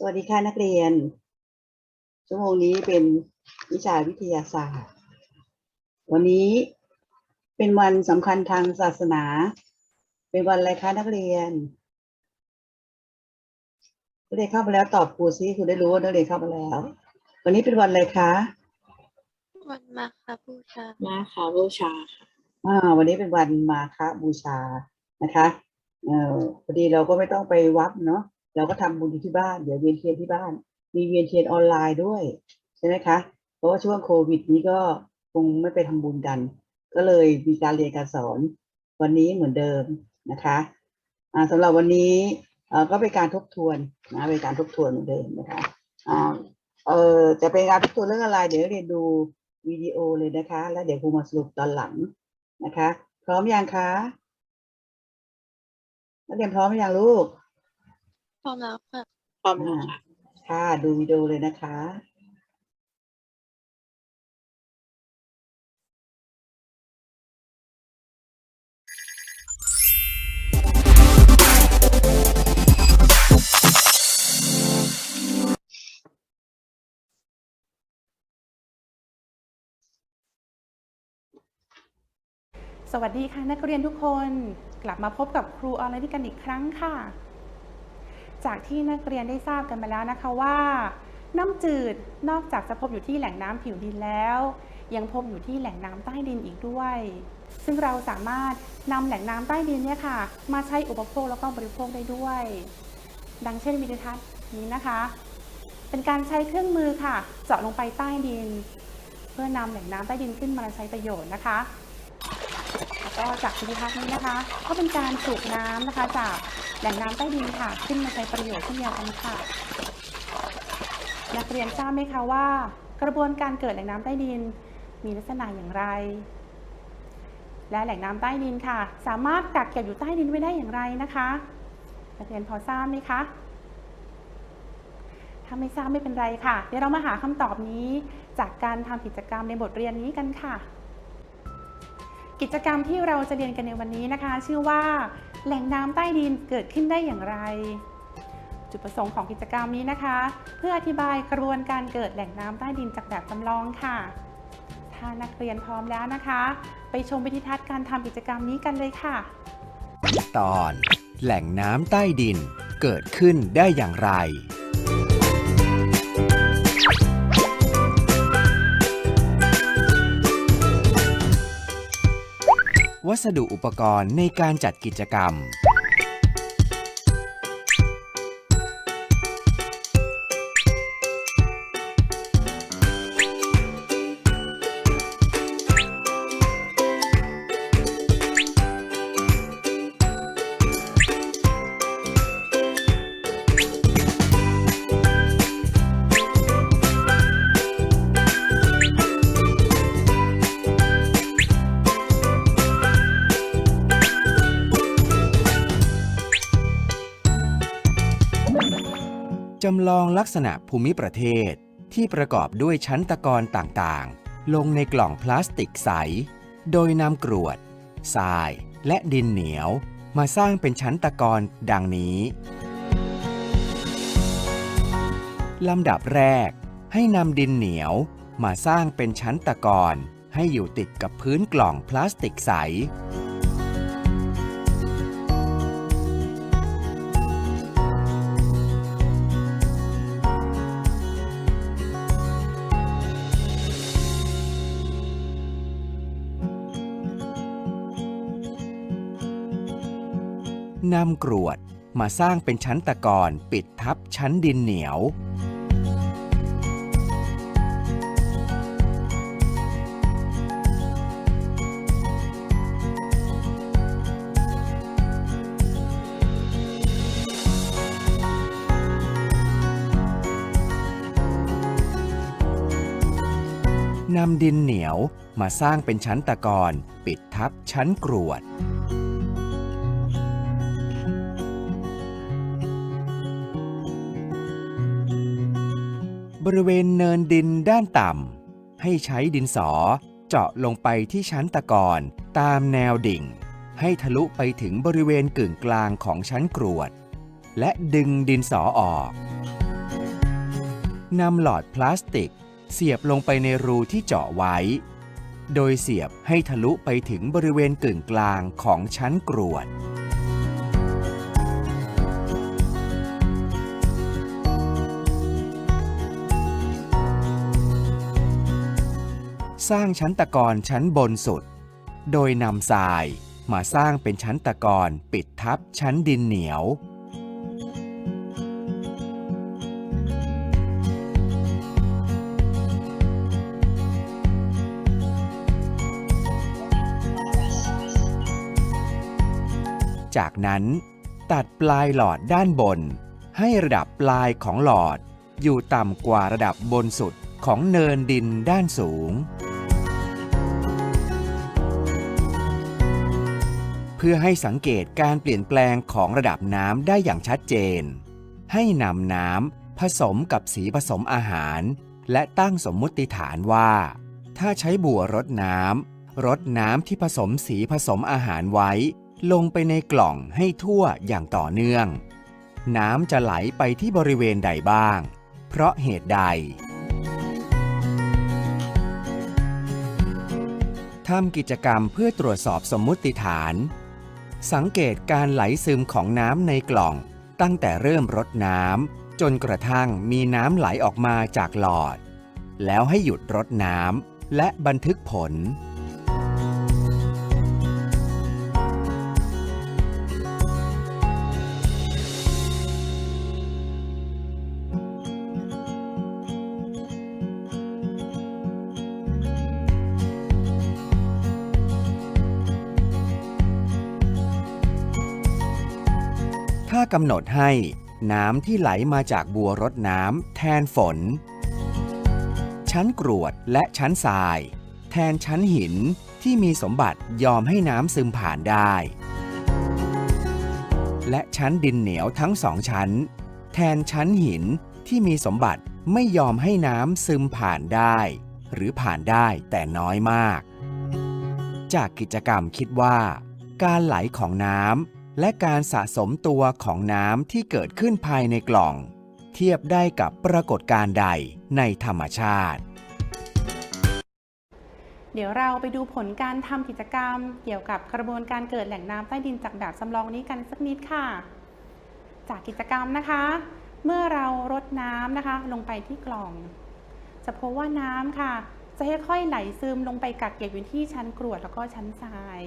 สวัสดีค่ะนักเรียน ชั่วโมงนี้เป็นวิชาวิทยาศาสตร์ วันนี้เป็นวันสำคัญทางศาสนา เป็นวันอะไรคะนักเรียนนักเรียนเข้ามาแล้วตอบครูซิครูได้รู้ว่านักเรียนเข้ามาแล้ว วันนี้เป็นวันอะไรคะ วันมาคบูชา มาค่ะบูชาค่ะอ่าวันนี้เป็นวันมาฆบูชานะคะเอ่อพอดีเราก็ไม่ต้องไปวัดเนาะ เราก็ทำบุญอยู่ที่บ้าน เดี๋ยวเวียนเทียนที่บ้าน มีเวียนเทียนออนไลน์ด้วยใช่ไหมคะ เพราะว่าช่วงโควิดนี้ก็คงไม่ไปทำบุญกัน ก็เลยมีการเรียนการสอนวันนี้เหมือนเดิมนะคะอ่าสำหรับวันนี้ก็เป็นการทบทวนนะเป็นการทบทวนเหมือนเดิมนะคะเออจะเป็นการทบทวนเรื่องอะไร เดี๋ยวเรียนดูวิดีโอเลยนะคะ แล้วเดี๋ยวครูมาสรุปตอนหลังนะคะ พร้อมยังคะนักเรียนพร้อมอยังลูก ร้อมแล้วค่ะพร้อมแล้วค่ะ ค่ะ ดูวิดีโอเลยนะคะ สวัสดีค่ะนักเรียนทุกคน กลับมาพบกับครูออนไลน์ด้วยกันอีกครั้งค่ะ จากที่นักเรียนได้ทราบกันมาแล้วนะคะว่า น้ำจืดนอกจากจะพบอยู่ที่แหล่งน้ำผิวดินแล้ว ยังพบอยู่ที่แหล่งน้ำใต้ดินอีกด้วย ซึ่งเราสามารถนำแหล่งน้ำใต้ดินเนี่ยค่ะ มาใช้อุปโภคแล้วก็บริโภคได้ด้วย ดังเช่นวิดีทัศน์นี้นะคะ เป็นการใช้เครื่องมือค่ะ เจาะลงไปใต้ดิน เพื่อนำแหล่งน้ำใต้ดินขึ้นมาใช้ประโยชน์นะคะ ก็จากวิธีทัศน์นี้นะคะ ก็เป็นการสูบน้ำนะคะ จากแหล่งน้ำใต้ดินค่ะ ขึ้นมาใช้ประโยชน์เช่นเดียวกันค่ะ นักเรียนทราบไหมคะว่า กระบวนการเกิดแหล่งน้ำใต้ดิน มีลักษณะอย่างไร และแหล่งน้ำใต้ดินค่ะ สามารถกักเก็บอยู่ใต้ดินไว้ได้อย่างไรนะคะนักเรียนพอทราบไหมคะถ้าไม่ทราบไม่เป็นไรค่ะ เดี๋ยวเรามาหาคำตอบนี้ จากการทำกิจกรรมในบทเรียนนี้กันค่ะ กิจกรรมที่เราจะเรียนกันในวันนี้นะคะ ชื่อว่า แหล่งน้ำใต้ดินเกิดขึ้นได้อย่างไร จุดประสงค์ของกิจกรรมนี้นะคะ เพื่ออธิบายกระบวนการเกิดแหล่งน้ำใต้ดินจากแบบจำลองค่ะ ถ้านักเรียนพร้อมแล้วนะคะ ไปชมวิธีทัศน์การทำกิจกรรมนี้กันเลยค่ะ ตอน แหล่งน้ำใต้ดินเกิดขึ้นได้อย่างไร วัสดุอุปกรณ์ในการจัดกิจกรรมำลองลักษณะภูมิประเทศที่ประกอบด้วยชั้นตะกอนต่างๆ ลงในกล่องพลาสติกใส โดยนำกรวด ทราย และดินเหนียวมาสร้างเป็นชั้นตะกอนดังนี้ ลำดับแรก ให้นำดินเหนียวมาสร้างเป็นชั้นตะกอนให้อยู่ติดกับพื้นกล่องพลาสติกใส นำกรวดมาสร้างเป็นชั้นตะกอนปิดทับชั้นดินเหนียว นำดินเหนียวมาสร้างเป็นชั้นตะกอนปิดทับชั้นกรวด บริเวณเนินดินด้านต่ำ ให้ใช้ดินสอเจาะลงไปที่ชั้นตะกอนตามแนวดิ่ง ให้ทะลุไปถึงบริเวณกึ่งกลางของชั้นกรวด และดึงดินสอออกนำหลอดพลาสติก เสียบลงไปในรูที่เจาะไว้ โดยเสียบให้ทะลุไปถึงบริเวณกึ่งกลางของชั้นกรวด สร้างชั้นตะกอนชั้นบนสุด โดยนำทรายมาสร้างเป็นชั้นตะกอนปิดทับชั้นดินเหนียว จากนั้น ตัดปลายหลอดด้านบน ให้ระดับปลายของหลอดอยู่ต่ำกว่าระดับบนสุดของเนินดินด้านสูง เพื่อให้สังเกตการเปลี่ยนแปลงของระดับน้ำได้อย่างชัดเจน ให้นำน้ำผสมกับสีผสมอาหาร และตั้งสมมุติฐานว่า ถ้าใช้บัวรดน้ำรดน้ำที่ผสมสีผสมอาหารไว้ ลงไปในกล่องให้ทั่วอย่างต่อเนื่อง น้ำจะไหลไปที่บริเวณใดบ้าง เพราะเหตุใดทำกิจกรรมเพื่อตรวจสอบสมมุติฐาน สังเกตการไหลซึมของน้ำในกล่อง ตั้งแต่เริ่มรดน้ำจนกระทั่งมีน้ำไหลออกมาจากหลอด แล้วให้หยุดรดน้ำและบันทึกผล ถ้ากำหนดให้น้ำที่ไหลมาจากบัวรดน้ำแทนฝน ชั้นกรวดและชั้นทราย แทนชั้นหินที่มีสมบัติยอมให้น้ำซึมผ่านได้ และชั้นดินเหนียวทั้งสองชั้น แทนชั้นหินที่มีสมบัติไม่ยอมให้น้ำซึมผ่านได้ หรือผ่านได้แต่น้อยมาก จากกิจกรรมคิดว่า การไหลของน้ำ และการสะสมตัวของน้ำที่เกิดขึ้นภายในกล่อง เทียบได้กับปรากฏการณ์ใดในธรรมชาติ เดี๋ยวเราไปดูผลการทำกิจกรรม เกี่ยวกับกระบวนการเกิดแหล่งน้ำใต้ดินจากแบบจำลองนี้กันสักนิดค่ะ จากกิจกรรมนะคะ เมื่อเรารดน้ำนะคะ ลงไปที่กล่อง จะพบว่าน้ำค่ะ จะค่อยๆไหลซึมลงไปกักเก็บอยู่ที่ชั้นกรวดแล้วก็ชั้นทราย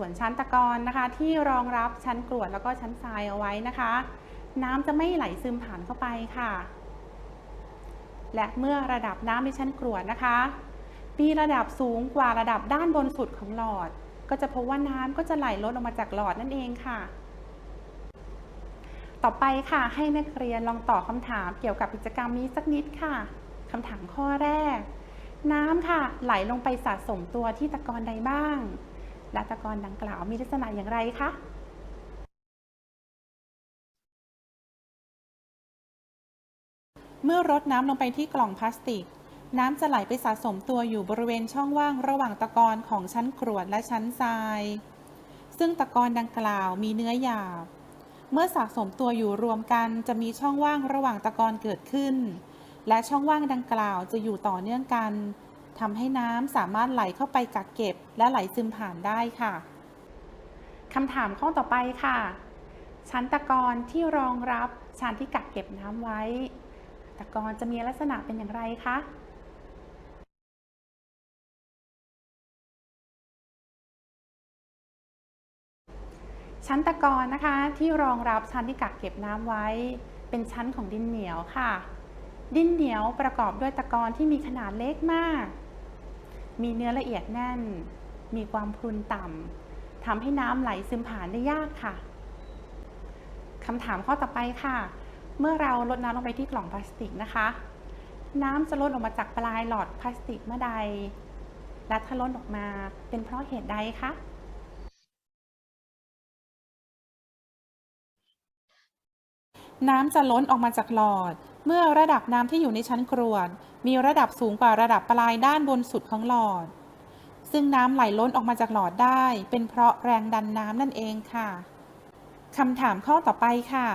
ส่วนชั้นตะกอนนะคะ ที่รองรับชั้นกรวดแล้วก็ชั้นทรายเอาไว้นะคะ น้ำจะไม่ไหลซึมผ่านเข้าไปค่ะ และเมื่อระดับน้ำในชั้นกรวดนะคะมีระดับสูงกว่าระดับด้านบนสุดของหลอด ก็จะพบว่าน้ำก็จะไหลลดออกมาจากหลอดนั่นเองค่ะ ต่อไปค่ะให้นักเรียนลองตอบคำถามเกี่ยวกับกิจกรรมนี้สักนิดค่ะคำถามข้อแรก น้ำค่ะ ไหลลงไปสะสมตัวที่ตะกอนใดบ้าง และตะกอนดังกล่าวมีลักษณะอย่างไรคะเมื่อรดน้ำลงไปที่กล่องพลาสติก น้ำจะไหลไปสะสมตัวอยู่บริเวณช่องว่างระหว่างตะกอนของชั้นกรวดและชั้นทราย ซึ่งตะกอนดังกล่าวมีเนื้อหยาบ เมื่อสะสมตัวอยู่รวมกันจะมีช่องว่างระหว่างตะกอนเกิดขึ้น และช่องว่างดังกล่าวจะอยู่ต่อเนื่องกัน ทำให้น้ำสามารถไหลเข้าไปกักเก็บ และไหลซึมผ่านได้ค่ะคำถามข้อต่อไปค่ะ ชั้นตะกอนที่รองรับชั้นที่กักเก็บน้ำไว้ ตะกอนจะมีลักษณะเป็นอย่างไรคะชั้นตะกอนนะคะที่รองรับชั้นที่กักเก็บน้ำไว้ เป็นชั้นของดินเหนียวค่ะ ดินเหนียวประกอบด้วยตะกอนที่มีขนาดเล็กมาก มีเนื้อละเอียดแน่น มีความพรุนต่ำทำให้น้ำไหลซึมผ่านได้ยากค่ะคำถามข้อต่อไปค่ะ เมื่อเราลดน้ำลงไปที่กล่องพลาสติกนะคะ น้ำจะลดออกมาจากปลายหลอดพลาสติกเมื่อใด และถ้าลดออกมาเป็นเพราะเหตุใดคะน้ำจะล้นออกมาจากหลอด เมื่อระดับน้ำที่อยู่ในชั้นกรวดมีระดับสูงกว่าระดับปลายด้านบนสุดของหลอด ซึ่งน้ำไหลล้นออกมาจากหลอดได้ เป็นเพราะแรงดันน้ำนั่นเองค่ะคำถามข้อต่อไปค่ะ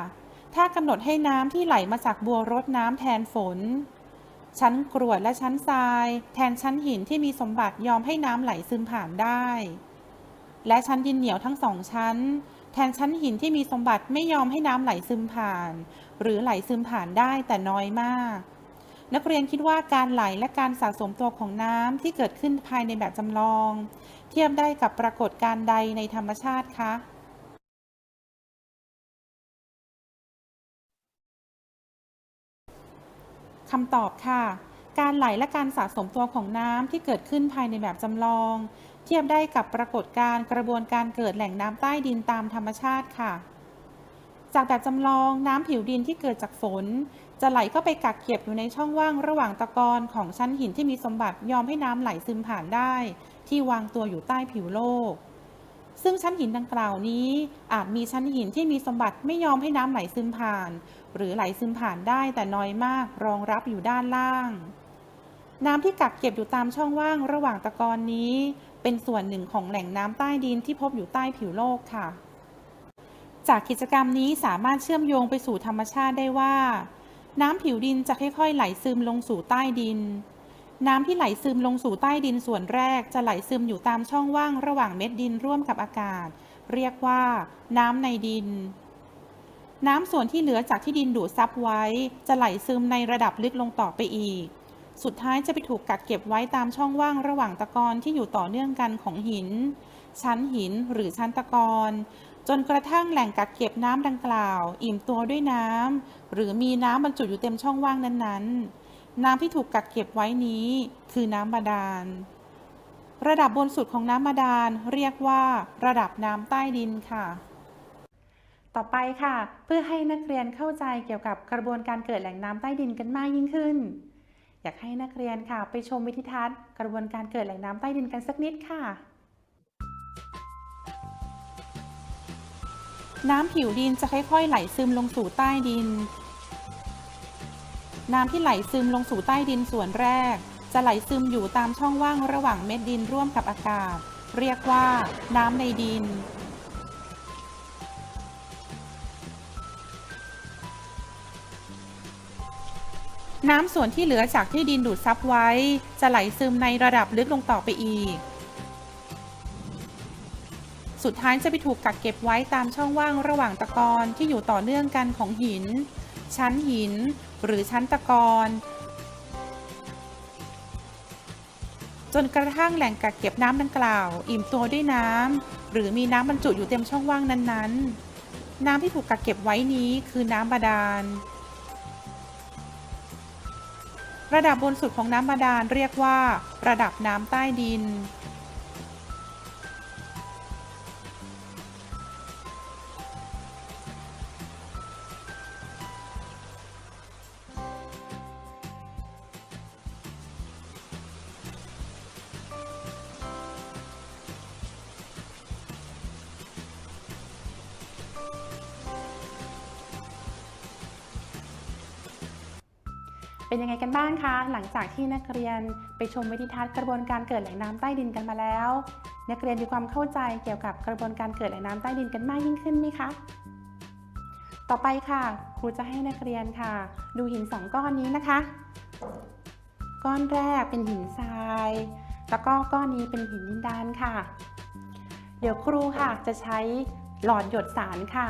ถ้ากำหนดให้น้ำที่ไหลมาจากบัวรดน้ำแทนฝน ชั้นกรวดและชั้นทราย แทนชั้นหินที่มีสมบัติยอมให้น้ำไหลซึมผ่านได้ และชั้นดินเหนียวทั้งสองชั้น แทนชั้นหินที่มีสมบัติไม่ยอมให้น้ำไหลซึมผ่าน หรือไหลซึมผ่านได้แต่น้อยมาก นักเรียนคิดว่าการไหลและการสะสมตัวของน้ำที่เกิดขึ้นภายในแบบจำลอง เทียบได้กับปรากฏการณ์ใดในธรรมชาติคะคำตอบค่ะ การไหลและการสะสมตัวของน้ำที่เกิดขึ้นภายในแบบจำลอง เทียบได้กับปรากฏการณ์กระบวนการเกิดแหล่งน้ำใต้ดินตามธรรมชาติค่ะ จากแบบจำลองน้ำผิวดินที่เกิดจากฝน จะไหลเข้าไปกักเก็บอยู่ในช่องว่างระหว่างตะกอนของชั้นหินที่มีสมบัติยอมให้น้ำไหลซึมผ่านได้ ที่วางตัวอยู่ใต้ผิวโลก ซึ่งชั้นหินดังกล่าวนี้ อาจมีชั้นหินที่มีสมบัติไม่ยอมให้น้ำไหลซึมผ่าน หรือไหลซึมผ่านได้แต่น้อยมากรองรับอยู่ด้านล่าง น้ำที่กักเก็บอยู่ตามช่องว่างระหว่างตะกอนนี้ เป็นส่วนหนึ่งของแหล่งน้ำใต้ดินที่พบอยู่ใต้ผิวโลกค่ะ จากกิจกรรมนี้สามารถเชื่อมโยงไปสู่ธรรมชาติได้ว่า น้ำผิวดินจะค่อยๆ ไหลซึมลงสู่ใต้ดิน น้ำที่ไหลซึมลงสู่ใต้ดินส่วนแรกจะไหลซึมอยู่ตามช่องว่างระหว่างเม็ดดินร่วมกับอากาศ เรียกว่า น้ำในดินน้ำส่วนที่เหลือจากที่ดินดูดซับไว้ จะไหลซึมในระดับลึกลงต่อไปอีก สุดท้ายจะไปถูกกักเก็บไว้ตามช่องว่างระหว่างตะกอนที่อยู่ต่อเนื่องกันของหิน ชั้นหินหรือชั้นตะกอนจนกระทั่งแหล่งกักเก็บน้ำดังกล่าว อิ่มตัวด้วยน้ำหรือมีน้ำบรรจุอยู่เต็มช่องว่างนั้นๆ น้ำที่ถูกกักเก็บไว้นี้ คือน้ำบาดาล ระดับบนสุดของน้ำบาดาลเรียกว่า ระดับน้ำใต้ดินค่ะ ต่อไปค่ะ เพื่อให้นักเรียนเข้าใจเกี่ยวกับกระบวนการเกิดแหล่งน้ำใต้ดินกันมากยิ่งขึ้น อยากให้นักเรียนค่ะ ไปชมวิธีทัศน์กระบวนการเกิดแหล่งน้ำใต้ดินกันสักนิดค่ะ น้ำผิวดินจะค่อยๆ ไหลซึมลงสู่ใต้ดิน น้ำที่ไหลซึมลงสู่ใต้ดินส่วนแรก จะไหลซึมอยู่ตามช่องว่างระหว่างเม็ดดินร่วมกับอากาศ เรียกว่า น้ำในดิน น้ำส่วนที่เหลือจากที่ดินดูดซับไว้ จะไหลซึมในระดับลึกลงต่อไปอีก สุดท้ายจะไปถูกกักเก็บไว้ตามช่องว่างระหว่างตะกอนที่อยู่ต่อเนื่องกันของหิน ชั้นหิน หรือชั้นตะกอนจนกระทั่งแหล่งกักเก็บน้ำดังกล่าว อิ่มตัวด้วยน้ำหรือมีน้ำบรรจุอยู่เต็มช่องว่างนั้นๆ น้ำที่ถูกกักเก็บไว้นี้คือน้ำบาดาล ระดับบนสุดของน้ำบาดาลเรียกว่า ระดับน้ำใต้ดิน หลังจากที่นักเรียนไปชมวิธีทัศน์กระบวนการเกิดแหล่งน้ำใต้ดินกันมาแล้ว นักเรียนมีความเข้าใจเกี่ยวกับกระบวนการเกิดแหล่งน้ำใต้ดินกันมากยิ่งขึ้นไหมคะ ต่อไปค่ะ ครูจะให้นักเรียนค่ะ ดูหินสองก้อนนี้นะคะ ก้อนแรกเป็นหินทราย แล้วก็ก้อนนี้เป็นหินดินดานค่ะ เดี๋ยวครูค่ะจะใช้หลอดหยดสารค่ะ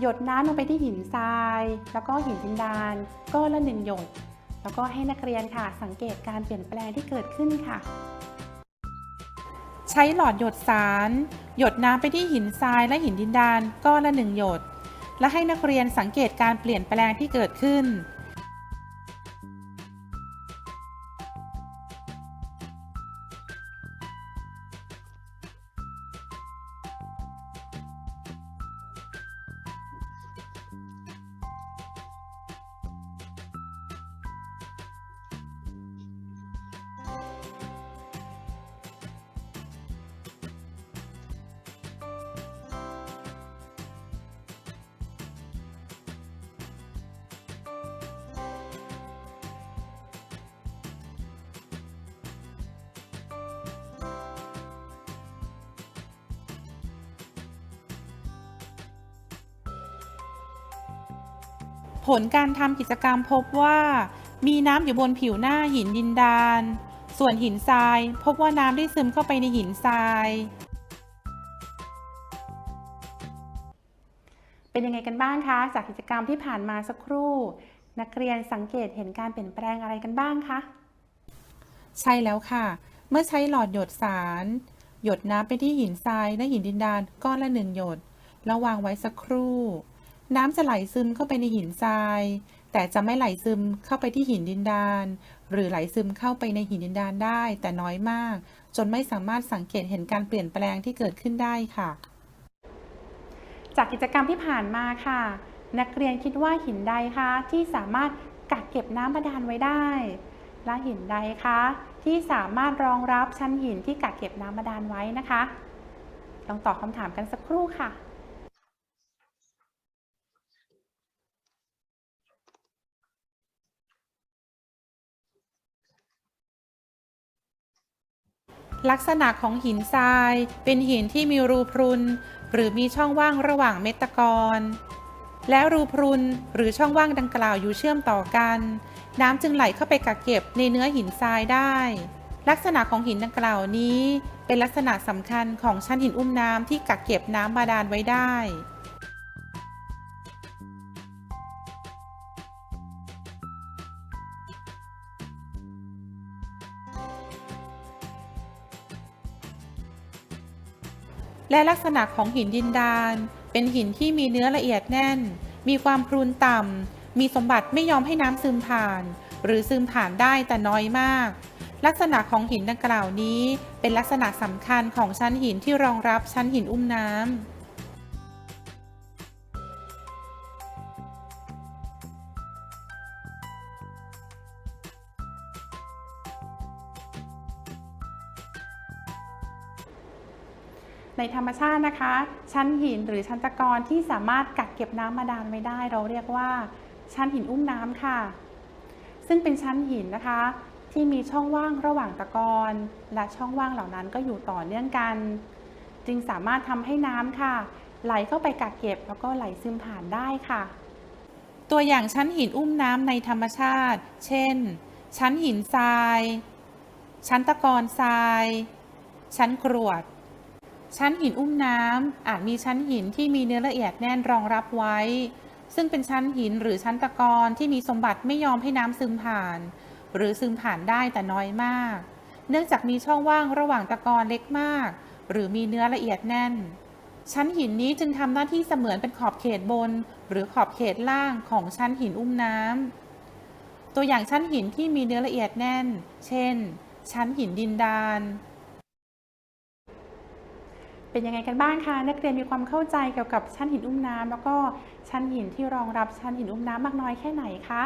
หยดน้ำลงไปที่หินทราย แล้วก็หินดินดานก้อนละหนึ่งหยด แล้วก็ให้นักเรียนค่ะสังเกตการเปลี่ยนแปลงที่เกิดขึ้นค่ะ ใช้หลอดหยดสาร หยดน้ำไปที่หินทรายและหินดินดานก้อนละหนึ่งหยด และให้นักเรียนสังเกตการเปลี่ยนแปลงที่เกิดขึ้น ผลการทำกิจกรรมพบว่า มีน้ำอยู่บนผิวหน้าหินดินดาน ส่วนหินทราย พบว่าน้ำได้ซึมเข้าไปในหินทราย เป็นยังไงกันบ้างคะ จากกิจกรรมที่ผ่านมาสักครู่ นักเรียนสังเกตเห็นการเปลี่ยนแปลงอะไรกันบ้างคะ ใช่แล้วค่ะ เมื่อใช้หลอดหยดสาร หยดน้ำไปที่หินทรายและหินดินดานก้อนละหนึ่งหยด แล้ววางไว้สักครู่ น้ำจะไหลซึมเข้าไปในหินทราย แต่จะไม่ไหลซึมเข้าไปที่หินดินดาน หรือไหลซึมเข้าไปในหินดินดานได้ แต่น้อยมาก จนไม่สามารถสังเกตเห็นการเปลี่ยนแปลงที่เกิดขึ้นได้ค่ะ จากกิจกรรมที่ผ่านมาค่ะ นักเรียนคิดว่าหินใดคะที่สามารถกักเก็บน้ำบาดาลไว้ได้ และหินใดคะที่สามารถรองรับชั้นหินที่กักเก็บน้ำบาดาลไว้นะคะลองตอบคำถามกันสักครู่ค่ะ ลักษณะของหินทราย เป็นหินที่มีรูพรุน หรือมีช่องว่างระหว่างเม็ดตะกอนและรูพรุนหรือช่องว่างดังกล่าวอยู่เชื่อมต่อกัน น้ำจึงไหลเข้าไปกักเก็บในเนื้อหินทรายได้ ลักษณะของหินดังกล่าวนี้ เป็นลักษณะสำคัญของชั้นหินอุ้มน้ำที่กักเก็บน้ำบาดาลไว้ได้ และลักษณะของหินดินดาน เป็นหินที่มีเนื้อละเอียดแน่น มีความพรุนต่ำ มีสมบัติไม่ยอมให้น้ำซึมผ่าน หรือซึมผ่านได้แต่น้อยมาก ลักษณะของหินดังกล่าวนี้ เป็นลักษณะสำคัญของชั้นหินที่รองรับชั้นหินอุ้มน้ำ ในธรรมชาตินะคะ ชั้นหินหรือชั้นตะกอนที่สามารถกักเก็บน้ำบาดาลไว้ได้ เราเรียกว่า ชั้นหินอุ้มน้ำค่ะ ซึ่งเป็นชั้นหินนะคะ ที่มีช่องว่างระหว่างตะกอนและช่องว่างเหล่านั้นก็อยู่ต่อเนื่องกัน จึงสามารถทำให้น้ำค่ะ ไหลเข้าไปกักเก็บแล้วก็ไหลซึมผ่านได้ค่ะ ตัวอย่างชั้นหินอุ้มน้ำในธรรมชาติ เช่น ชั้นหินทราย ชั้นตะกอนทราย ชั้นกรวด ชั้นหินอุ้มน้ำอาจมีชั้นหินที่มีเนื้อละเอียดแน่นรองรับไว้ ซึ่งเป็นชั้นหินหรือชั้นตะกอนที่มีสมบัติไม่ยอมให้น้ำซึมผ่าน หรือซึมผ่านได้แต่น้อยมาก เนื่องจากมีช่องว่างระหว่างตะกอนเล็กมาก หรือมีเนื้อละเอียดแน่น ชั้นหินนี้จึงทำหน้าที่เสมือนเป็นขอบเขตบน หรือขอบเขตล่างของชั้นหินอุ้มน้ำตัวอย่างชั้นหินที่มีเนื้อละเอียดแน่น เช่น ชั้นหินดินดาน เป็นยังไงกันบ้างคะนักเรียนมีความเข้าใจเกี่ยวกับชั้นหินอุ้มน้ำแล้วก็ชั้นหินที่รองรับชั้นหินอุ้มน้ำมากน้อยแค่ไหนคะ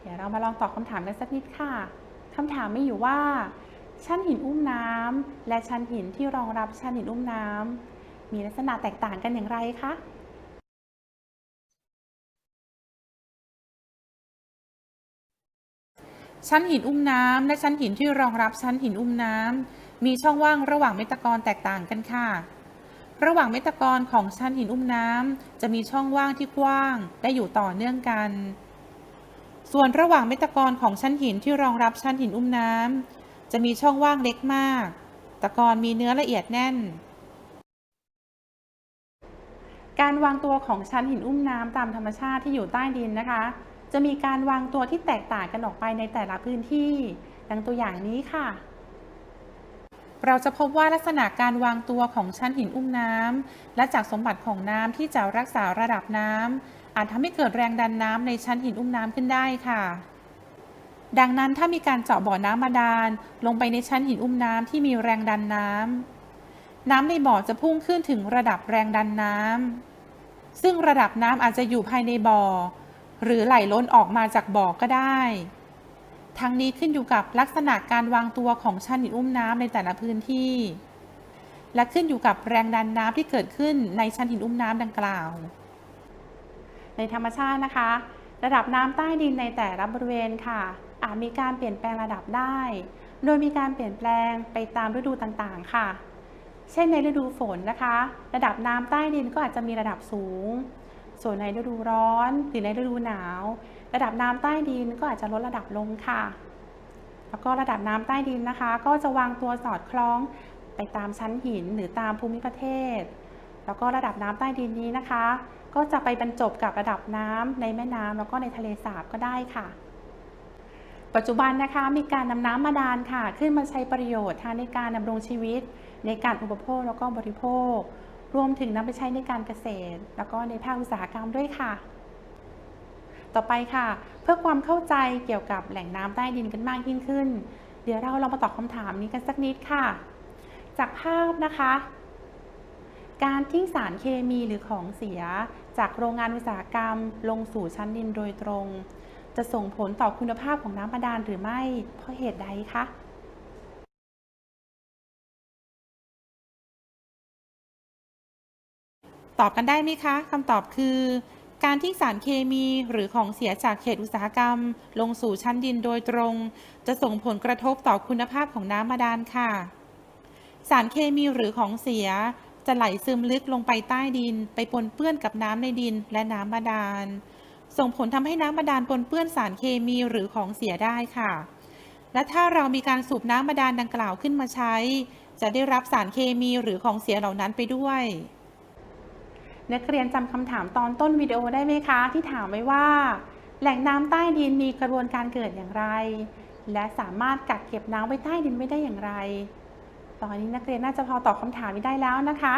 เดี๋ยวเรามาลองตอบคำถามกันสักนิดค่ะคำถามมีอยู่ว่า ชั้นหินอุ้มน้ำและชั้นหินที่รองรับชั้นหินอุ้มน้ำมีลักษณะแตกต่างกันอย่างไรคะชั้นหินอุ้มน้ำและชั้นหินที่รองรับชั้นหินอุ้มน้ำ มีช่องว่างระหว่างเมตะกอนแตกต่างกันค่ะ ระหว่างเมตะกอนของชั้นหินอุ้มน้ำจะมีช่องว่างที่กว้างได้อยู่ต่อเนื่องกัน ส่วนระหว่างเมตะกอนของชั้นหินที่รองรับชั้นหินอุ้มน้ำจะมีช่องว่างเล็กมาก ตะกอนมีเนื้อละเอียดแน่นการวางตัวของชั้นหินอุ้มน้ำตามธรรมชาติที่อยู่ใต้ดินนะคะ จะมีการวางตัวที่แตกต่างกันออกไปในแต่ละพื้นที่ ดังตัวอย่างนี้ค่ะ เราจะพบว่าลักษณะการวางตัวของชั้นหินอุ้มน้ำและจากสมบัติของน้ำที่จะรักษาระดับน้ำอาจทำให้เกิดแรงดันน้ำในชั้นหินอุ้มน้ำขึ้นได้ค่ะ ดังนั้นถ้ามีการเจาะบ่อน้ำบาดาลลงไปในชั้นหินอุ้มน้ำที่มีแรงดันน้ำน้ำในบ่อจะพุ่งขึ้นถึงระดับแรงดันน้ำซึ่งระดับน้ำอาจจะอยู่ภายในบ่อ หรือไหลล้นออกมาจากบ่อก็ได้ ทั้งนี้ขึ้นอยู่กับลักษณะการวางตัวของชั้นหินอุ้มน้ำในแต่ละพื้นที่ และขึ้นอยู่กับแรงดันน้ำที่เกิดขึ้นในชั้นหินอุ้มน้ำดังกล่าว ในธรรมชาตินะคะ ระดับน้ำใต้ดินในแต่ละบริเวณค่ะ อาจมีการเปลี่ยนแปลงระดับได้ โดยมีการเปลี่ยนแปลงไปตามฤดูต่างๆ ค่ะ เช่นในฤดูฝนนะคะ ระดับน้ำใต้ดินก็อาจจะมีระดับสูง ส่วนในฤดูร้อนหรือในฤดูหนาว ระดับน้ำใต้ดินก็อาจจะลดระดับลงค่ะ แล้วก็ระดับน้ำใต้ดินนะคะ ก็จะวางตัวสอดคล้องไปตามชั้นหินหรือตามภูมิประเทศ แล้วก็ระดับน้ำใต้ดินนี้นะคะ ก็จะไปบรรจบกับระดับน้ำในแม่น้ำแล้วก็ในทะเลสาบก็ได้ค่ะ ปัจจุบันนะคะมีการนำน้ำบาดาลค่ะ ขึ้นมาใช้ประโยชน์ทั้งในการดำรงชีวิต ในการอุปโภคแล้วก็บริโภค รวมถึงนำไปใช้ในการเกษตร แล้วก็ในภาคอุตสาหกรรมด้วยค่ะ ต่อไปค่ะ เพื่อความเข้าใจเกี่ยวกับแหล่งน้ำใต้ดินกันมากยิ่งขึ้น เดี๋ยวเราลองมาตอบคำถามนี้กันสักนิดค่ะ จากภาพนะคะ การทิ้งสารเคมีหรือของเสีย จากโรงงานอุตสาหกรรม ลงสู่ชั้นดินโดยตรง จะส่งผลต่อคุณภาพของน้ำบาดาลหรือไม่ เพราะเหตุใดคะตอบกันได้ไหมคะคำตอบคือ การทิ้งสารเคมีหรือของเสียจากเขตอุตสาหกรรม ลงสู่ชั้นดินโดยตรง จะส่งผลกระทบต่อคุณภาพของน้ำบาดาลค่ะ สารเคมีหรือของเสียจะไหลซึมลึกลงไปใต้ดิน ไปปนเปื้อนกับน้ำในดินและน้ำบาดาล ส่งผลทำให้น้ำบาดาลปนเปื้อนสารเคมีหรือของเสียได้ค่ะ และถ้าเรามีการสูบน้ำบาดาลดังกล่าวขึ้นมาใช้ จะได้รับสารเคมีหรือของเสียเหล่านั้นไปด้วย นักเรียนจำคำถามตอนต้นวิดีโอได้ไหมคะ ที่ถามไว้ว่า แหล่งน้ำใต้ดินมีกระบวนการเกิดอย่างไร และสามารถกักเก็บน้ำไว้ใต้ดินไว้ได้อย่างไร ตอนนี้นักเรียนน่าจะพอตอบคำถามนี้ได้แล้วนะคะ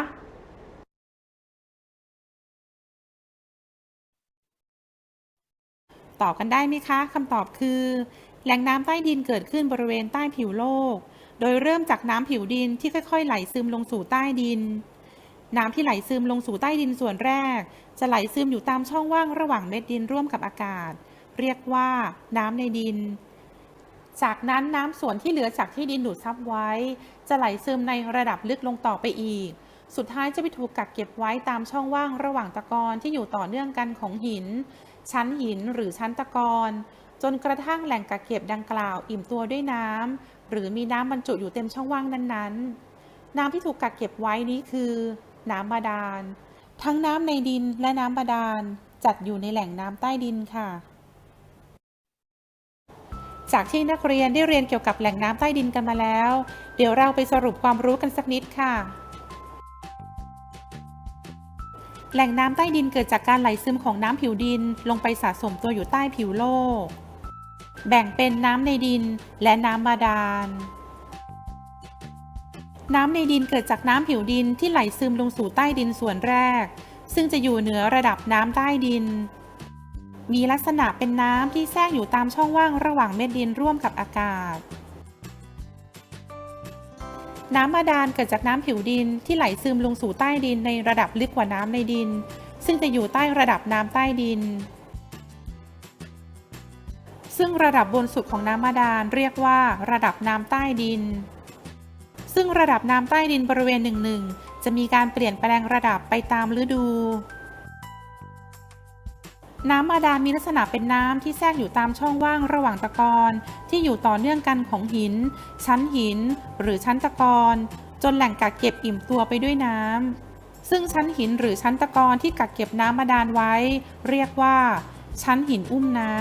ตอบกันได้ไหมคะคำตอบคือ แหล่งน้ำใต้ดินเกิดขึ้นบริเวณใต้ผิวโลก โดยเริ่มจากน้ำผิวดินที่ค่อยๆ ไหลซึมลงสู่ใต้ดิน น้ำที่ไหลซึมลงสู่ใต้ดินส่วนแรก จะไหลซึมอยู่ตามช่องว่างระหว่างเม็ดดินร่วมกับอากาศ เรียกว่าน้ำในดิน จากนั้นน้ำส่วนที่เหลือจากที่ดินดูดซับไว้ จะไหลซึมในระดับลึกลงต่อไปอีก สุดท้ายจะไปถูกกักเก็บไว้ตามช่องว่างระหว่างตะกอนที่อยู่ต่อเนื่องกันของหิน ชั้นหินหรือชั้นตะกอนจนกระทั่งแหล่งกักเก็บดังกล่าวอิ่มตัวด้วยน้ำหรือมีน้ำบรรจุอยู่เต็มช่องว่างนั้นๆ น้ำที่ถูกกักเก็บไว้นี้คือ น้ำบาดาล ทั้งน้ำในดินและน้ำบาดาล จัดอยู่ในแหล่งน้ำใต้ดินค่ะ จากที่นักเรียนได้เรียนเกี่ยวกับแหล่งน้ำใต้ดินกันมาแล้ว เดี๋ยวเราไปสรุปความรู้กันสักนิดค่ะ แหล่งน้ำใต้ดินเกิดจากการไหลซึมของน้ำผิวดินลงไปสะสมตัวอยู่ใต้ผิวโลก แบ่งเป็นน้ำในดินและน้ำบาดาล น้ำในดินเกิดจากน้ำผิวดินที่ไหลซึมลงสู่ใต้ดินส่วนแรก ซึ่งจะอยู่เหนือระดับน้ำใต้ดิน มีลักษณะเป็นน้ำที่แทรกอยู่ตามช่องว่างระหว่างเม็ดดินร่วมกับอากาศ น้ำบาดาลเกิดจากน้ำผิวดินที่ไหลซึมลงสู่ใต้ดินในระดับลึกกว่าน้ำในดิน ซึ่งจะอยู่ใต้ระดับน้ำใต้ดิน ซึ่งระดับบนสุดของน้ำบาดาลเรียกว่า ระดับน้ำใต้ดิน ซึ่งระดับน้ำใต้ดินบริเวณหนึ่งๆจะมีการเปลี่ยนแปลงระดับไปตามฤดู น้ำบาดาลมีลักษณะเป็นน้ำที่แทรกอยู่ตามช่องว่างระหว่างตะกอนที่อยู่ต่อเนื่องกันของหิน ชั้นหิน หรือชั้นตะกอนจนแหล่งกักเก็บอิ่มตัวไปด้วยน้ำซึ่งชั้นหินหรือชั้นตะกอนที่กักเก็บน้ำบาดาลไว้ เรียกว่า ชั้นหินอุ้มน้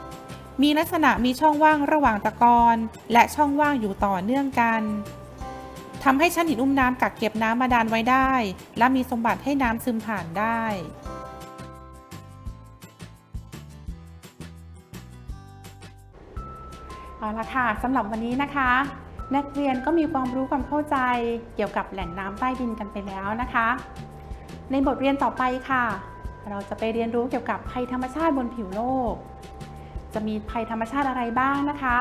ำมีลักษณะมีช่องว่างระหว่างตะกอนและช่องว่างอยู่ต่อเนื่องกัน ทำให้ชั้นหินอุ้มน้ำกักเก็บน้ำบาดาลไว้ได้ และมีสมบัติให้น้ำซึมผ่านได้เอาละค่ะสำหรับวันนี้นะคะ นักเรียนก็มีความรู้ความเข้าใจเกี่ยวกับแหล่งน้ำใต้ดินกันไปแล้วนะคะ ในบทเรียนต่อไปค่ะ เราจะไปเรียนรู้เกี่ยวกับภัยธรรมชาติบนผิวโลก จะมีภัยธรรมชาติอะไรบ้างนะคะ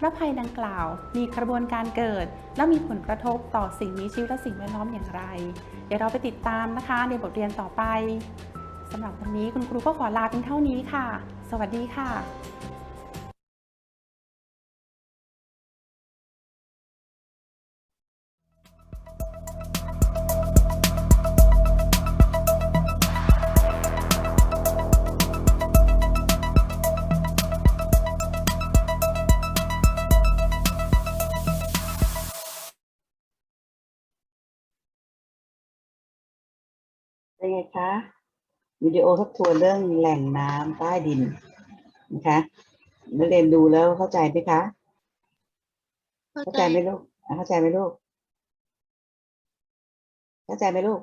และภัยดังกล่าวมีกระบวนการเกิด และมีผลกระทบต่อสิ่งมีชีวิตและสิ่งแวดล้อมอย่างไร เดี๋ยวเราไปติดตามนะคะในบทเรียนต่อไปสำหรับวันนี้คุณครูก็ขอลาเป็นเท่านี้ค่ะ สวัสดีค่ะ เป็นไงคะ วิดีโอทบทวนเรื่องแหล่งน้ำใต้ดินนะคะนักเรียนดูแล้วเข้าใจไหมคะ เข้าเข้าใจใจไหมลูกอะเข้าใจไหมลูก เข้าใจไหมลูก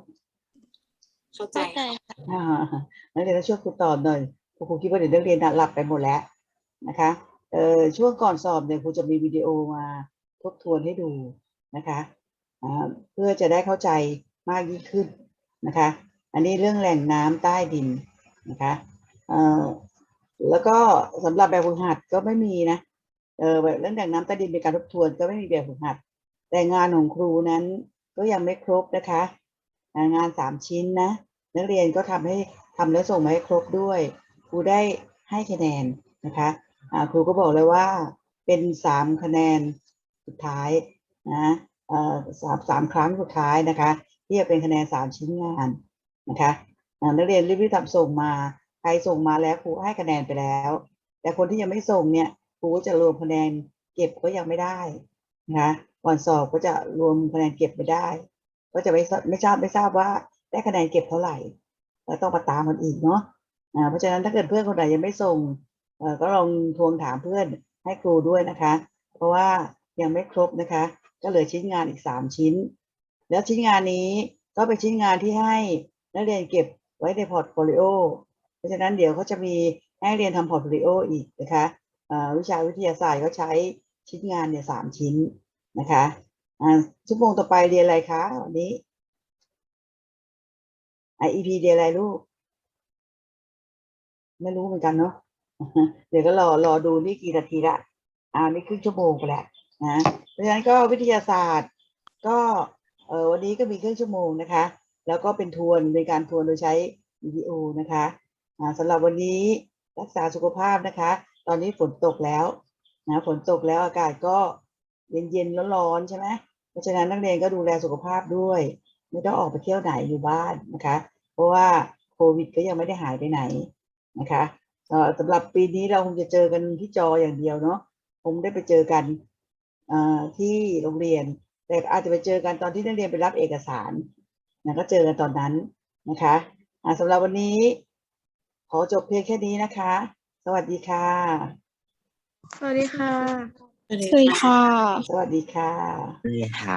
เข้าใจเข้าใจค่ะค่ะอ่านักเรียนต้องช่วยครูตอบหน่อยเพราะครูคิดว่าเดี๋ยวนักเรียนน่ะหลับไปหมดแล้วนะคะเอ่อช่วงก่อนสอบเนี่ยครูจะมีวิดีโอมาทบทวนให้ดูนะคะอ่าเพื่อจะได้เข้าใจมากยิ่งขึ้นนะคะ อันนี้เรื่องแหล่งน้ำใต้ดินนะคะเอ่อแล้วก็สำหรับแบบฝึกหัดก็ไม่มีนะเออแบบเรื่องแหล่งน้ำใต้ดินเป็นการทบทวนก็ไม่มีแบบฝึกหัด แต่งานของครูนั้นก็ยังไม่ครบนะคะงานสามชิ้นนะนักเรียนก็ทำให้ทำแล้วส่งมาให้ครบด้วยครูได้ให้คะแนนนะคะอ่าครูก็บอกเลยว่าเป็นสามคะแนนสุดท้ายนะเออสามสามครั้งสุดท้ายนะคะ ที่จะเป็นคะแนนสามชิ้นงาน นะคะนักเรียนรีบๆทำส่งมาใครส่งมาแล้วครูให้คะแนนไปแล้ว แต่คนที่ยังไม่ส่งเนี่ยครูจะรวมคะแนนเก็บก็ยังไม่ได้นะคะก่อนสอบก็จะรวมคะแนนเก็บไม่ได้ ก็จะไม่ไม่ทราบไม่ทราบว่าได้คะแนนเก็บเท่าไหร่แล้วต้องมาตามกันอีกเนาะเพราะฉะนั้นถ้าเกิดเพื่อนคนไหนยังไม่ส่งก็ลองทวงถามเพื่อนให้ครูด้วยนะคะ เพราะว่ายังไม่ครบนะคะ ก็เหลือชิ้นงานอีกสามชิ้น แล้วชิ้นงานนี้ก็เป็นชิ้นงานที่ให้ นักเรียนเก็บไว้ในพอร์ตโฟลิโอเพราะฉะนั้นเดี๋ยวเขาจะมีให้นักเรียนทำพอร์ตโฟลิโออีกนะคะวิชาวิทยาศาสตร์ก็ใช้ชิ้นงานเนี่ยสามชิ้นนะคะชั่วโมงต่อไปเรียนอะไรคะวันนี้ IEP เรียนอะไรลูก ไม่รู้เหมือนกันเนาะเดี๋ยวก็รอรอดูนี่กี่นาทีละอ่านี่ครึ่งชั่วโมงไปแล้วนะเพราะฉะนั้นก็วิทยาศาสตร์ก็เออวันนี้ก็มีครึ่งชั่วโมงนะคะ แล้วก็เป็นทวนในการทวนโดยใช้วิดีโอนะคะอ่าสำหรับวันนี้รักษาสุขภาพนะคะ ตอนนี้ฝนตกแล้วนะฝนตกแล้วอากาศก็เย็นๆร้อนๆใช่ไหมเพราะฉะนั้นนักเรียนก็ดูแลสุขภาพด้วย ไม่ต้องออกไปเที่ยวไหนอยู่บ้านนะคะ เพราะว่าโควิดก็ยังไม่ได้หายไปไหนนะคะสำหรับปีนี้เราคงจะเจอกันที่จออย่างเดียวเนาะคงได้ไปเจอกันที่โรงเรียน แต่อาจจะไปเจอกันตอนที่นักเรียนไปรับเอกสาร นะก็เจอกันตอนนั้นนะคะอ่าสำหรับวันนี้ ขอจบเพียงแค่นี้นะคะ สวัสดีค่ะ สวัสดีค่ะ สวัสดีสวัสดีค่ะค่ะ สวัสดีค่ะนี่ค่ะ